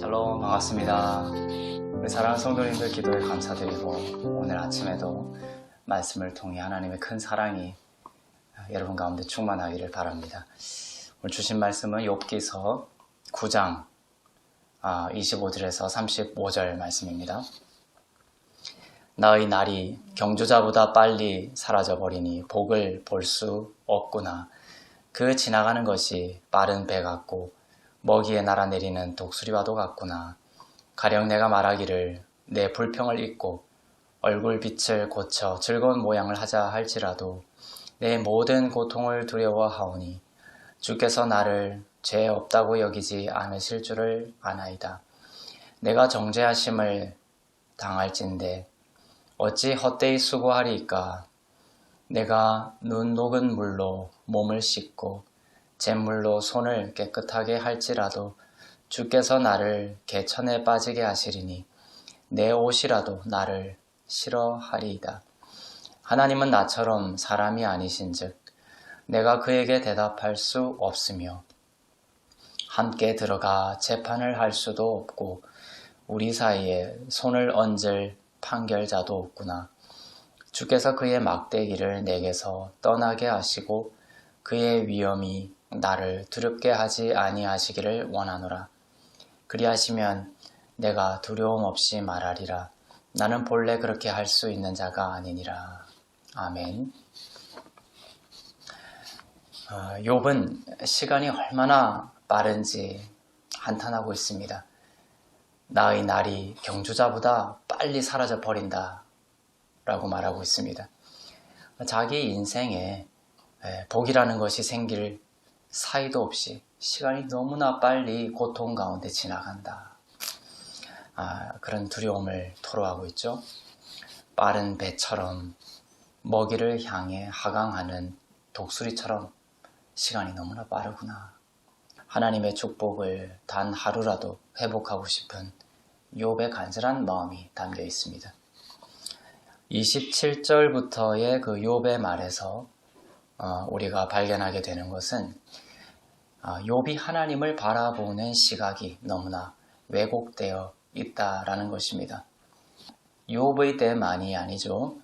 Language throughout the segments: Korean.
샬롬 반갑습니다. 우리 사랑하는 성도님들 기도에 감사드리고 오늘 아침에도 말씀을 통해 하나님의 큰 사랑이 여러분 가운데 충만하기를 바랍니다. 오늘 주신 말씀은 욥기서 9장 25절에서 35절 말씀입니다. 나의 날이 경주자보다 빨리 사라져 버리니 복을 볼 수 없구나. 그 지나가는 것이 빠른 배 같고 먹이에 날아내리는 독수리와도 같구나. 가령 내가 말하기를 내 불평을 잊고 얼굴 빛을 고쳐 즐거운 모양을 하자 할지라도 내 모든 고통을 두려워하오니 주께서 나를 죄 없다고 여기지 않으실 줄을 아나이다. 내가 정죄하심을 당할진데 어찌 헛되이 수고하리이까 내가 눈 녹은 물로 몸을 씻고 잿물로 손을 깨끗하게 할지라도 주께서 나를 개천에 빠지게 하시리니 내 옷이라도 나를 싫어하리이다. 하나님은 나처럼 사람이 아니신즉 내가 그에게 대답할 수 없으며 함께 들어가 재판을 할 수도 없고 우리 사이에 손을 얹을 판결자도 없구나. 주께서 그의 막대기를 내게서 떠나게 하시고 그의 위엄이 나를 두렵게 하지 아니하시기를 원하노라. 그리하시면 내가 두려움 없이 말하리라. 나는 본래 그렇게 할 수 있는 자가 아니니라. 아멘. 어, 욥은 시간이 얼마나 빠른지 한탄하고 있습니다. 나의 날이 경주자보다 빨리 사라져 버린다. 라고 말하고 있습니다. 자기 인생에 복이라는 것이 생길 사이도 없이 시간이 너무나 빨리 고통 가운데 지나간다. 아, 그런 두려움을 토로하고 있죠. 빠른 배처럼 먹이를 향해 하강하는 독수리처럼 시간이 너무나 빠르구나. 하나님의 축복을 단 하루라도 회복하고 싶은 욥의 간절한 마음이 담겨 있습니다. 27절부터의 그 욥의 말에서 어, 우리가 발견하게 되는 것은 어, 욥이 하나님을 바라보는 시각이 너무나 왜곡되어 있다라는 것입니다. 욥의 때만이 아니죠.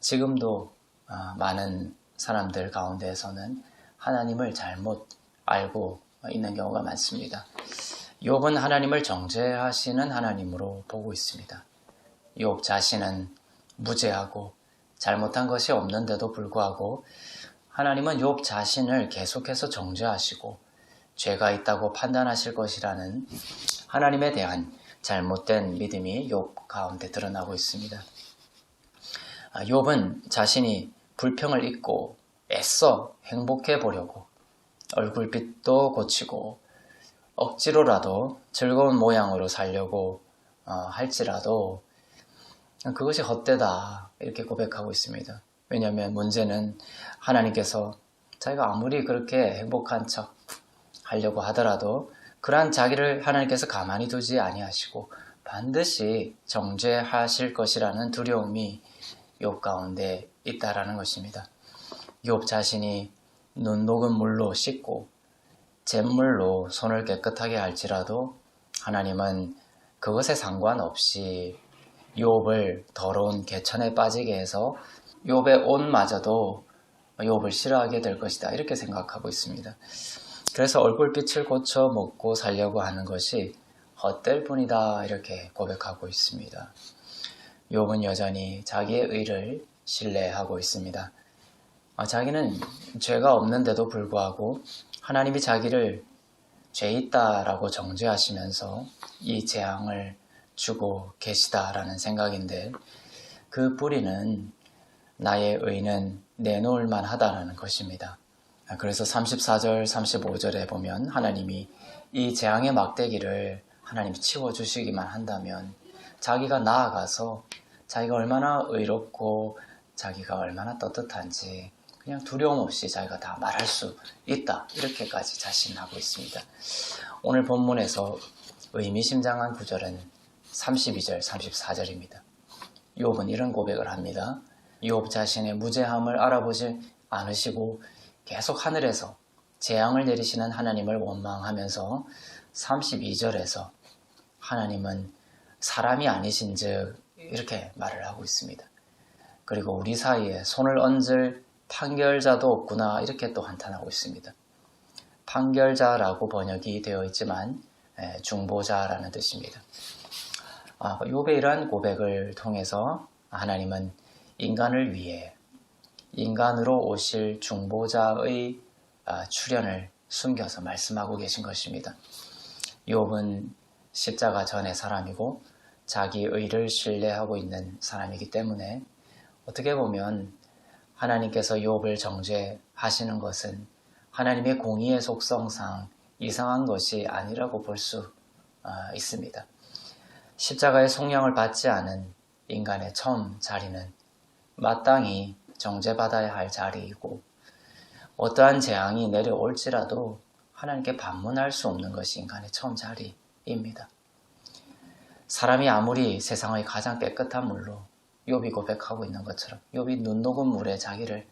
지금도 어, 많은 사람들 가운데에서는 하나님을 잘못 알고 있는 경우가 많습니다. 욥은 하나님을 정죄하시는 하나님으로 보고 있습니다. 욥 자신은 무죄하고 잘못한 것이 없는데도 불구하고 하나님은 욥 자신을 계속해서 정죄하시고 죄가 있다고 판단하실 것이라는 하나님에 대한 잘못된 믿음이 욥 가운데 드러나고 있습니다. 아, 욥은 자신이 불평을 잊고 애써 행복해 보려고 얼굴빛도 고치고 억지로라도 즐거운 모양으로 살려고 어, 할지라도 그것이 헛되다 이렇게 고백하고 있습니다. 왜냐하면 문제는 하나님께서 자기가 아무리 그렇게 행복한 척 하려고 하더라도 그러한 자기를 하나님께서 가만히 두지 아니하시고 반드시 정죄하실 것이라는 두려움이 욥 가운데 있다라는 것입니다. 욥 자신이 눈 녹은 물로 씻고 잿물로 손을 깨끗하게 할지라도 하나님은 그것에 상관없이 욥을 더러운 개천에 빠지게 해서 욥의 옷마저도 욥을 싫어하게 될 것이다 이렇게 생각하고 있습니다. 그래서 얼굴빛을 고쳐 먹고 살려고 하는 것이 헛될 뿐이다 이렇게 고백하고 있습니다. 욥은 여전히 자기의 의를 신뢰하고 있습니다. 아, 자기는 죄가 없는데도 불구하고 하나님이 자기를 죄 있다라고 정죄하시면서 이 재앙을 주고 계시다라는 생각인데 그 뿌리는 나의 의는 내놓을 만하다라는 것입니다. 그래서 34절, 35절에 보면 하나님이 이 재앙의 막대기를 하나님이 치워주시기만 한다면 자기가 나아가서 자기가 얼마나 의롭고 자기가 얼마나 떳떳한지 그냥 두려움 없이 자기가 다 말할 수 있다. 이렇게까지 자신하고 있습니다. 오늘 본문에서 의미심장한 구절은 32절, 34절입니다. 욥은 이런 고백을 합니다. 욥 자신의 무죄함을 알아보지 않으시고 계속 하늘에서 재앙을 내리시는 하나님을 원망하면서 32절에서 하나님은 사람이 아니신 즉 이렇게 말을 하고 있습니다. 그리고 우리 사이에 손을 얹을 판결자도 없구나 이렇게 또 한탄하고 있습니다. 판결자라고 번역이 되어 있지만 예, 중보자라는 뜻입니다. 아, 욥의 이러한 고백을 통해서 하나님은 인간을 위해 인간으로 오실 중보자의 아, 출현을 숨겨서 말씀하고 계신 것입니다. 욥은 십자가 전의 사람이고 자기 의를 신뢰하고 있는 사람이기 때문에 어떻게 보면 하나님께서 욥을 정죄하시는 것은 하나님의 공의의 속성상 이상한 것이 아니라고 볼 수 있습니다. 십자가의 속량을 받지 않은 인간의 처음 자리는 마땅히 정죄받아야 할 자리이고 어떠한 재앙이 내려올지라도 하나님께 반문할 수 없는 것이 인간의 처음 자리입니다. 사람이 아무리 세상의 가장 깨끗한 물로 욥이 고백하고 있는 것처럼 욥이 눈 녹은 물에 자기를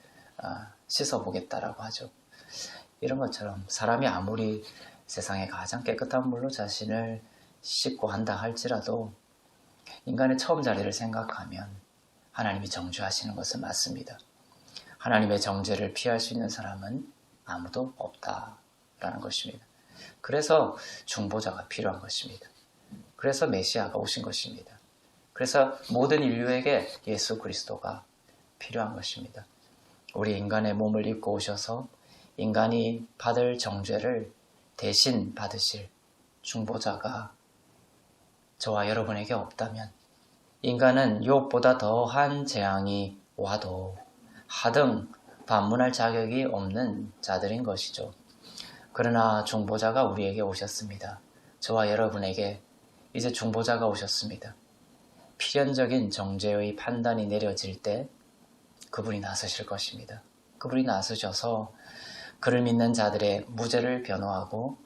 씻어보겠다라고 하죠. 이런 것처럼 사람이 아무리 세상의 가장 깨끗한 물로 자신을 씻고 한다 할지라도 인간의 처음 자리를 생각하면 하나님이 정죄하시는 것은 맞습니다. 하나님의 정죄를 피할 수 있는 사람은 아무도 없다라는 것입니다. 그래서 중보자가 필요한 것입니다. 그래서 메시아가 오신 것입니다. 그래서 모든 인류에게 예수 그리스도가 필요한 것입니다. 우리 인간의 몸을 입고 오셔서 인간이 받을 정죄를 대신 받으실 중보자가 저와 여러분에게 없다면 인간은 유혹보다 더한 재앙이 와도 하등 반문할 자격이 없는 자들인 것이죠. 그러나 중보자가 우리에게 오셨습니다. 저와 여러분에게 이제 중보자가 오셨습니다. 필연적인 정죄의 판단이 내려질 때 그분이 나서실 것입니다. 그분이 나서셔서 그를 믿는 자들의 무죄를 변호하고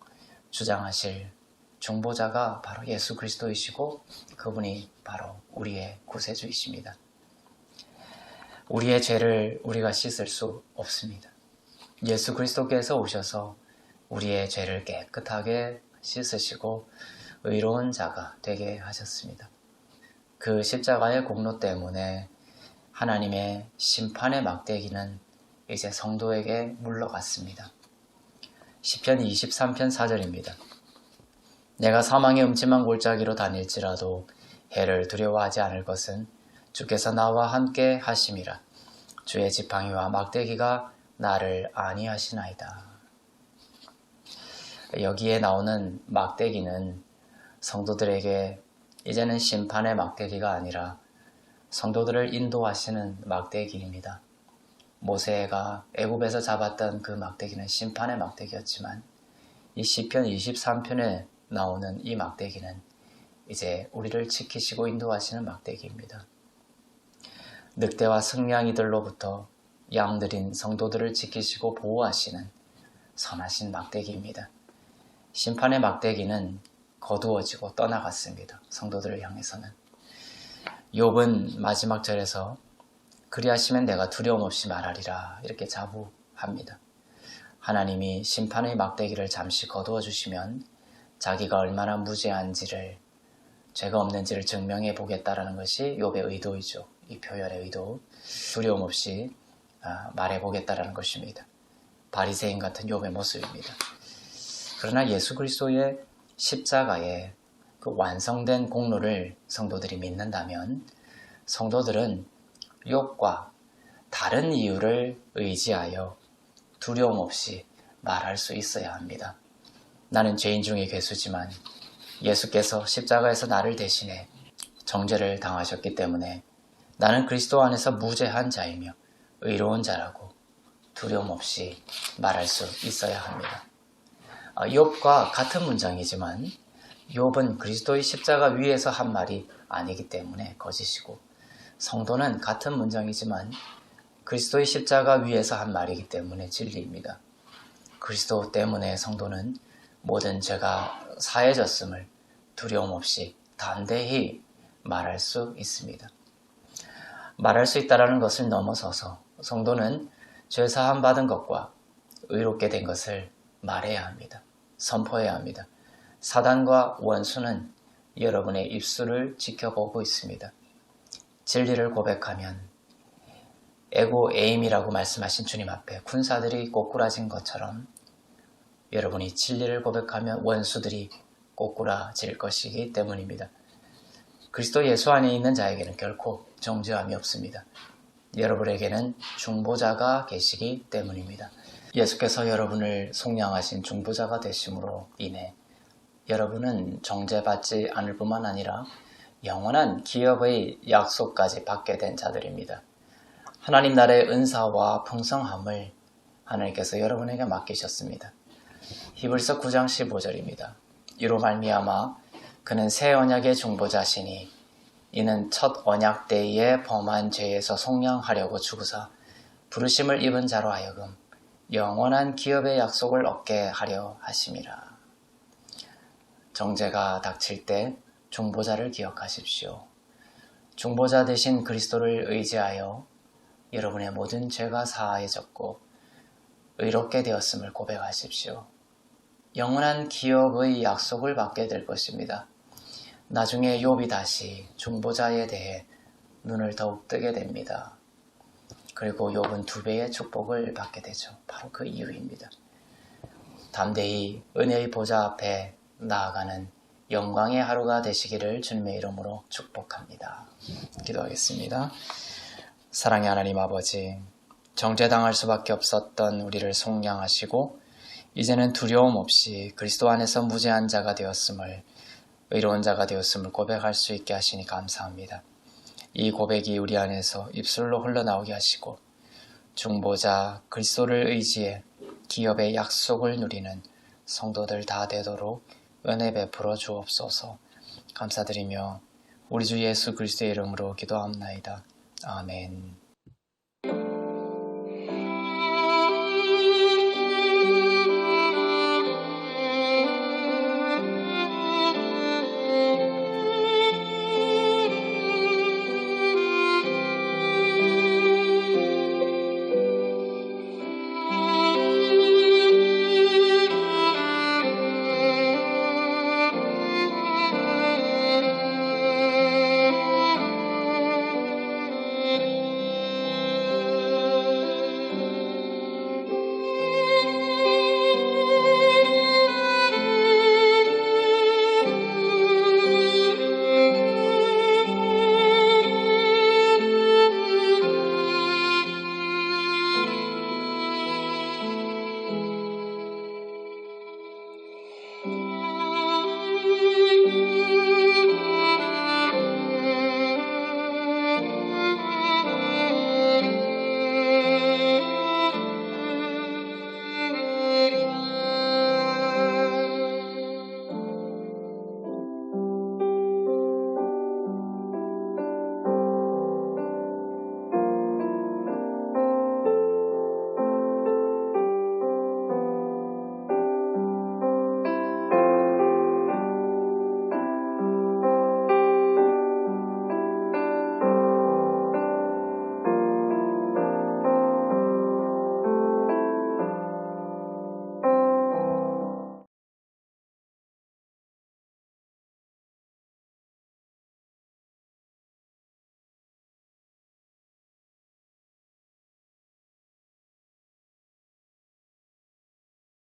주장하실 중보자가 바로 예수 그리스도이시고 그분이 바로 우리의 구세주이십니다. 우리의 죄를 우리가 씻을 수 없습니다. 예수 그리스도께서 오셔서 우리의 죄를 깨끗하게 씻으시고 의로운 자가 되게 하셨습니다. 그 십자가의 공로 때문에 하나님의 심판의 막대기는 이제 성도에게 물러갔습니다. 10편 23편 4절입니다. 내가 사망의 음침한 골짜기로 다닐지라도 해를 두려워하지 않을 것은 주께서 나와 함께 하심이라. 주의 지팡이와 막대기가 나를 아니하시나이다. 여기에 나오는 막대기는 성도들에게 이제는 심판의 막대기가 아니라 성도들을 인도하시는 막대기입니다. 모세가 애굽에서 잡았던 그 막대기는 심판의 막대기였지만 이 시편 23편에 나오는 이 막대기는 이제 우리를 지키시고 인도하시는 막대기입니다. 늑대와 승냥이들로부터 양들인 성도들을 지키시고 보호하시는 선하신 막대기입니다. 심판의 막대기는 거두어지고 떠나갔습니다. 성도들을 향해서는. 욥은 마지막 절에서 그리하시면 내가 두려움 없이 말하리라 이렇게 자부합니다. 하나님이 심판의 막대기를 잠시 거두어 주시면 자기가 얼마나 무죄한지를 죄가 없는지를 증명해 보겠다라는 것이 욥의 의도이죠. 이 표현의 의도 두려움 없이 아, 말해 보겠다라는 것입니다. 바리새인 같은 욥의 모습입니다. 그러나 예수 그리스도의 십자가의 그 완성된 공로를 성도들이 믿는다면 성도들은 욕과 다른 이유를 의지하여 두려움 없이 말할 수 있어야 합니다. 나는 죄인 중의 괴수지만 예수께서 십자가에서 나를 대신해 정죄를 당하셨기 때문에 나는 그리스도 안에서 무죄한 자이며 의로운 자라고 두려움 없이 말할 수 있어야 합니다. 욥과 아, 같은 문장이지만 욥은 그리스도의 십자가 위에서 한 말이 아니기 때문에 거짓이고 성도는 같은 문장이지만 그리스도의 십자가 위에서 한 말이기 때문에 진리입니다. 그리스도 때문에 성도는 모든 죄가 사해졌음을 두려움 없이 담대히 말할 수 있습니다. 말할 수 있다라는 것을 넘어서서 성도는 죄 사함 받은 것과 의롭게 된 것을 말해야 합니다. 선포해야 합니다. 사단과 원수는 여러분의 입술을 지켜보고 있습니다. 진리를 고백하면 에고 에임이라고 말씀하신 주님 앞에 군사들이 꼬꾸라진 것처럼 여러분이 진리를 고백하면 원수들이 꼬꾸라질 것이기 때문입니다. 그리스도 예수 안에 있는 자에게는 결코 정죄함이 없습니다. 여러분에게는 중보자가 계시기 때문입니다. 예수께서 여러분을 속량하신 중보자가 되심으로 인해 여러분은 정죄받지 않을 뿐만 아니라 영원한 기업의 약속까지 받게 된 자들입니다. 하나님 나라의 은사와 풍성함을 하나님께서 여러분에게 맡기셨습니다. 히브리서 9장 15절입니다. 이로 말미암아 그는 새 언약의 중보자시니 이는 첫 언약 때에 범한 죄에서 속량하려고 죽으사 부르심을 입은 자로 하여금 영원한 기업의 약속을 얻게 하려 하심이라. 정죄가 닥칠 때 중보자를 기억하십시오. 중보자 대신 그리스도를 의지하여 여러분의 모든 죄가 사하여졌고 의롭게 되었음을 고백하십시오. 영원한 기업의 약속을 받게 될 것입니다. 나중에 욥이 다시 중보자에 대해 눈을 더욱 뜨게 됩니다. 그리고 욥은 두 배의 축복을 받게 되죠. 바로 그 이유입니다. 담대히 은혜의 보좌 앞에 나아가는 영광의 하루가 되시기를 주님의 이름으로 축복합니다. 기도하겠습니다. 사랑의 하나님 아버지, 정죄당할 수밖에 없었던 우리를 속량하시고 이제는 두려움 없이 그리스도 안에서 무죄한 자가 되었음을 의로운 자가 되었음을 고백할 수 있게 하시니 감사합니다. 이 고백이 우리 안에서 입술로 흘러나오게 하시고 중보자 그리스도를 의지해 기업의 약속을 누리는 성도들 다 되도록 은혜 베풀어 주옵소서 감사드리며 우리 주 예수 그리스도의 이름으로 기도합나이다. 아멘.